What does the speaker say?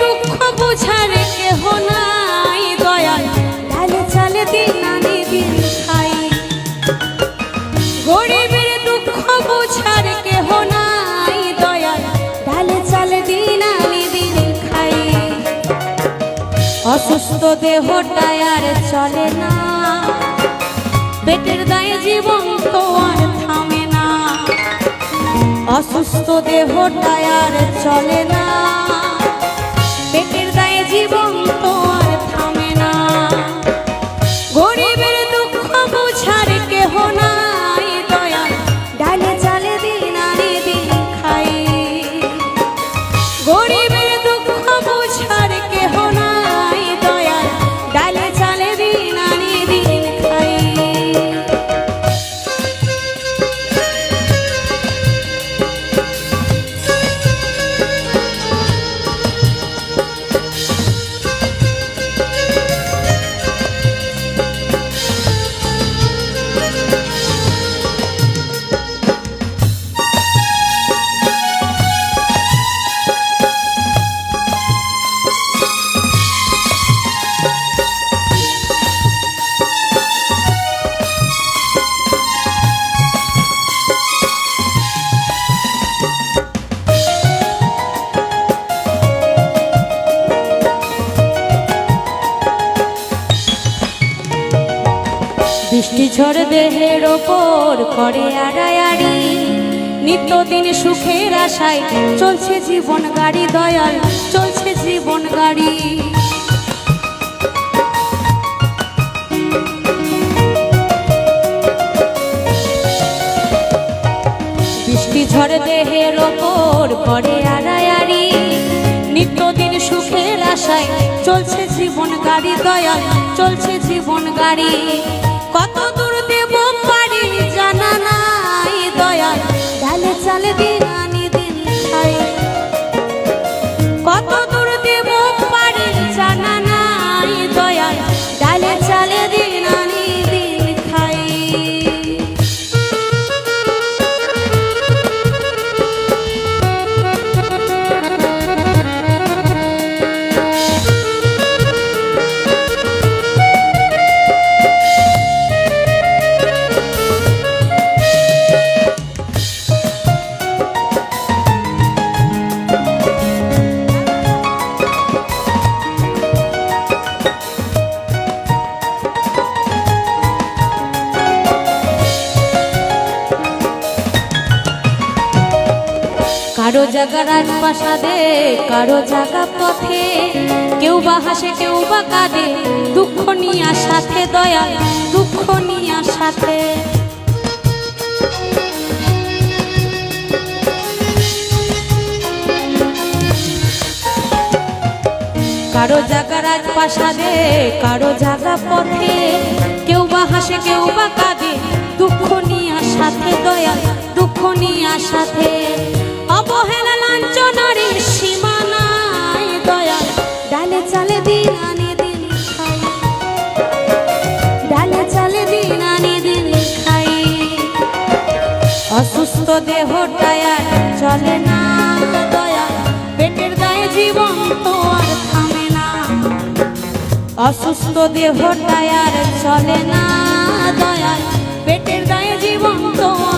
দুঃখ বুঝার কেহ নাই, দয়াল। ডালে চালে দিন আনি দিন খাই। গরিবের দুঃখ বুঝার কেহ নাই, দয়াল। ডালে চালে দিন আনি দিন খাই। অসুস্থ দেহটায় আর চলে না। পেটের দায়ে জীবন তো আর থামে না। অসুস্থ দেহটায় আর চলে না। বৃষ্টি ঝড় দেহের ওপর করে আড়ায়াড়ি নিত্যদিন সুখের আশায় চলছে জীবন গাড়ি দয়াল, চলছে জীবন গাড়ি। বৃষ্টি ঝড় দেহের ওপর করে আড়ায়াড়ি নিত্যদিন সুখের আশায় চলছে জীবন গাড়ি দয়াল, চলছে জীবন গাড়ি। কত কারও জায়গা রাজপ্রাসাদে, কারও জায়গা পথে। কেউ বা হাসে, কেউ বা কাঁদে, দুঃখ নিয়ে সাথে দয়া দুঃখ নিয়ে সাথে। কারও জায়গা রাজপ্রাসাদে, কারও জায়গা পথে। কেউ বা হাসে, কেউ বা কাঁদে, দুঃখ নিয়ে সাথে দয়া দুঃখ নিয়ে সাথে। দেহটায় চলে না পেটের জীবন অসুস্থ দেহটায় চলে না, দয়া। পেটের দায় জীবন তো আর